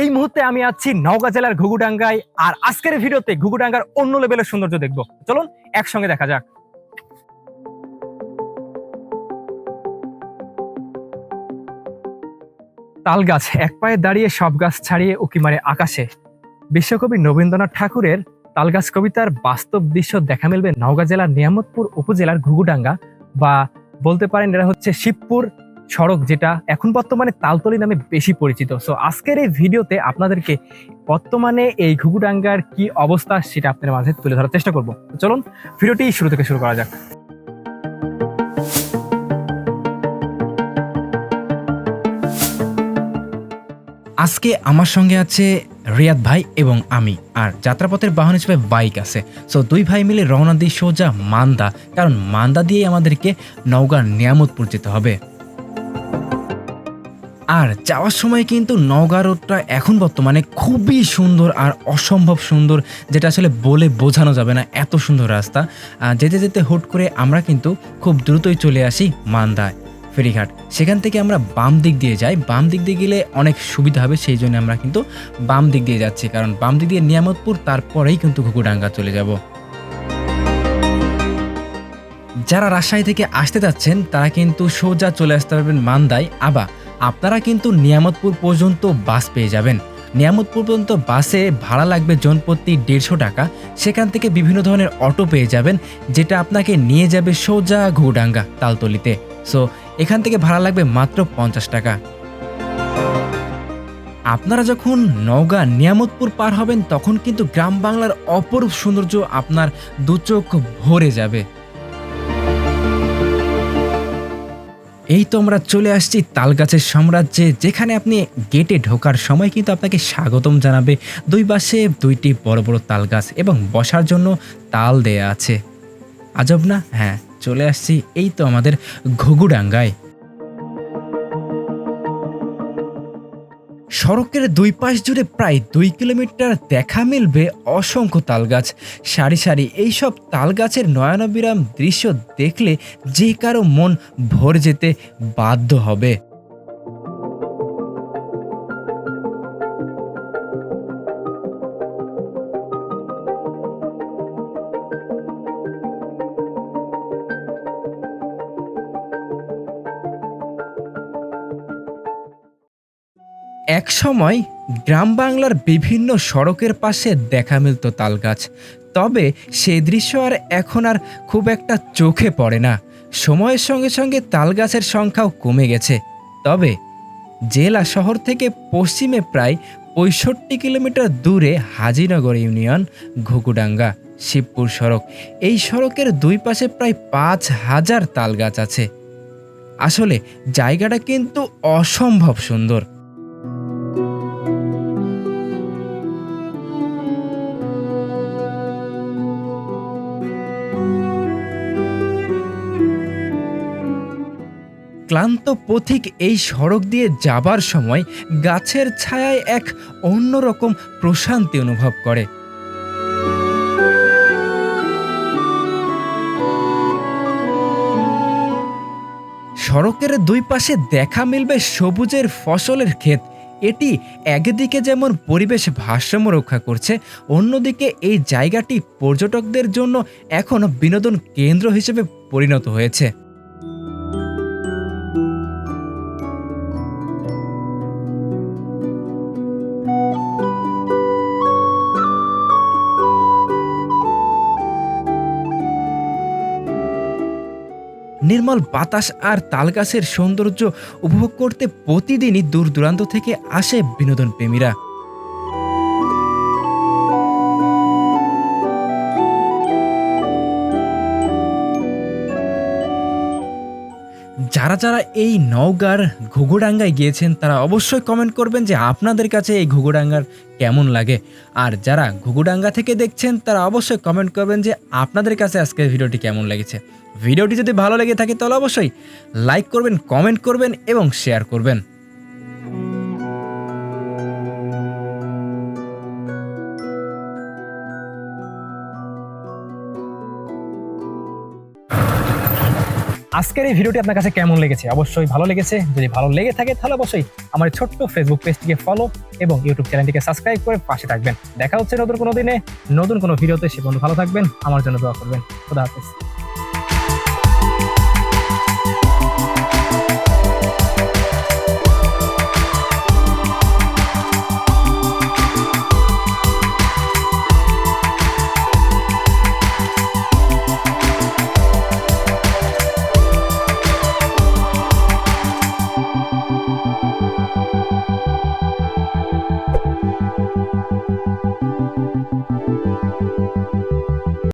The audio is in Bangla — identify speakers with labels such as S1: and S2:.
S1: এই মুহূর্তে আমি আছি নওগাঁ জেলার ঘুঘুডাঙ্গায়, আর আজকের ভিডিওতে ঘুঘুডাঙ্গার অন্য লেভেলের সৌন্দর্য দেখব। চলুন, একসঙ্গে দেখা যাক। তাল গাছ এক পায়ে দাঁড়িয়ে সব গাছ ছাড়িয়ে উকি মারে আকাশে। বিশ্বকবি রবীন্দ্রনাথ ঠাকুরের তালগাছ কবিতার বাস্তব দৃশ্য দেখা মিলবে নওগাঁ জেলার নিয়ামতপুর উপজেলার ঘুঘুডাঙ্গা, বা বলতে পারেন এটা হচ্ছে শিবপুর সড়ক যেটা এখন বর্তমানে তালতলি নামে বেশি পরিচিত। সো আজকের এই ভিডিওতে আপনাদেরকে বর্তমানে এই ঘুঘুডাঙ্গার কি অবস্থা সেটা আপনাদের মাঝে তুলে ধরার চেষ্টা করব। চলুন, ভিডিওটি শুরু থেকে শুরু করা যাক।
S2: আজকে আমার সঙ্গে আছে রিয়াদ ভাই এবং আমি, আর যাত্রাপথের বাহন হিসেবে বাইক আছে। সো দুই ভাই মিলে রওনা দিই সোজা মান্দা, কারণ মান্দা দিয়েই আমাদেরকে নওগাঁ নিয়ামতপুর যেতে হবে। আর যাওয়ার সময় কিন্তু নওগাঁ রোডটা এখন বর্তমানে খুবই সুন্দর আর অসম্ভব সুন্দর, যেটা আসলে বলে বোঝানো যাবে না এত সুন্দর রাস্তা। যেতে যেতে হুট করে আমরা কিন্তু খুব দ্রুতই চলে আসি মান্দায় ফেরিঘাট। সেখান থেকে আমরা বাম দিক দিয়ে যাই। বাম দিক দিয়ে গেলে অনেক সুবিধা হবে, সেই জন্য আমরা কিন্তু বাম দিক দিয়ে যাচ্ছি। কারণ বাম দিক দিয়ে নিয়ামতপুর, তারপরেই কিন্তু ঘুঘুডাঙ্গা চলে যাব। যারা রাজশাহী থেকে আসতে যাচ্ছেন, তারা কিন্তু সোজা চলে আসতে পারবেন মান্দায় আবার আপনারা কিন্তু নিয়ামতপুর পর্যন্ত বাস পেয়ে যাবেন। নিয়ামতপুর পর্যন্ত বাসে ভাড়া লাগবে জনপ্রতি দেড়শো টাকা। সেখান থেকে বিভিন্ন ধরনের অটো পেয়ে যাবেন, যেটা আপনাকে নিয়ে যাবে সোজা ঘুডাঙ্গা তালতলিতে। সো এখান থেকে ভাড়া লাগবে মাত্র পঞ্চাশ টাকা। আপনারা যখন নওগাঁ নিয়ামতপুর পার হবেন, তখন কিন্তু গ্রাম বাংলার অপরূপ সৌন্দর্য আপনার দুচোখ ভরে যাবে। এই তো আমরা চলে আসছি তালগাছের সাম্রাজ্যে, যেখানে আপনি গেটে ঢোকার সময় কিন্তু আপনাকে স্বাগতম জানাবে দুই পাশে দুইটি বড় বড় তালগাছ এবং বসার জন্য তাল দেয়া আছে। আজব না? হ্যাঁ চলে আসছি এই তো আমাদের ঘুঘুডাঙ্গায়। সড়কের দুই পাশ জুড়ে প্রায় দুই কিলোমিটার দেখা মিলবে অসংখ্য তালগাছ। সারি সারি এইসব তালগাছের নয়নবিরাম দৃশ্য দেখলে যে কারও মন ভরে যেতে বাধ্য হবে। এক সময় গ্রাম বাংলার বিভিন্ন সড়কের পাশে দেখা মিলত তালগাছ। তবে সেই দৃশ্য আর এখন আর খুব একটা চোখে পড়ে না। সময়ের সঙ্গে সঙ্গে তালগাছের সংখ্যাও কমে গেছে। তবে জেলা শহর থেকে পশ্চিমে প্রায় পঁয়ষট্টি কিলোমিটার দূরে হাজিনগর ইউনিয়ন, ঘুঘুডাঙ্গা, শিবপুর সড়ক। এই সড়কের দুই পাশে প্রায় পাঁচ হাজার তালগাছ আছে। আসলে জায়গাটা কিন্তু অসম্ভব সুন্দর। ক্লান্ত পথিক এই সড়ক দিয়ে যাবার সময় গাছের ছায়ায় এক অন্যরকম প্রশান্তি অনুভব করে। সড়কের দুই পাশে দেখা মিলবে সবুজের ফসলের ক্ষেত। এটি একদিকে যেমন পরিবেশ ভারসাম্য রক্ষা করছে, অন্যদিকে এই জায়গাটি পর্যটকদের জন্য এখন বিনোদন কেন্দ্র হিসেবে পরিণত হয়েছে। নির্মল বাতাস আর তালগাছের সৌন্দর্য উপভোগ করতে প্রতিদিনই দূর দূরান্ত থেকে আসে বিনোদন প্রেমীরা। যারা যারা এই নওগাঁর ঘুঘুডাঙ্গায় গিয়েছেন, তারা অবশ্যই কমেন্ট করবেন যে আপনাদের কাছে এই ঘুঘুডাঙ্গার কেমন লাগে। আর যারা ঘুঘুডাঙ্গা থেকে দেখছেন, তারা অবশ্যই কমেন্ট করবেন যে আপনাদের কাছে আজকের ভিডিওটি কেমন লেগেছে। ভিডিওটি যদি ভালো লেগে থাকে তাহলে অবশ্যই লাইক করবেন, কমেন্ট করবেন এবং শেয়ার করবেন।
S1: আজকের এই ভিডিওটি আপনার কাছে কেমন লেগেছে? অবশ্যই ভালো লেগেছে। যদি ভালো লেগে থাকে তাহলে অবশ্যই আমার ছোট্ট ফেসবুক পেজটিকে ফলো এবং ইউটিউব চ্যানেলটিকে সাবস্ক্রাইব করে পাশে থাকবেন। দেখা হচ্ছে নতুন কোনো দিনে, নতুন কোনো ভিডিওতে। সে বন্ধু ভালো থাকবেন, আমার জন্য দোয়া করবেন। খুদা হাফেজ।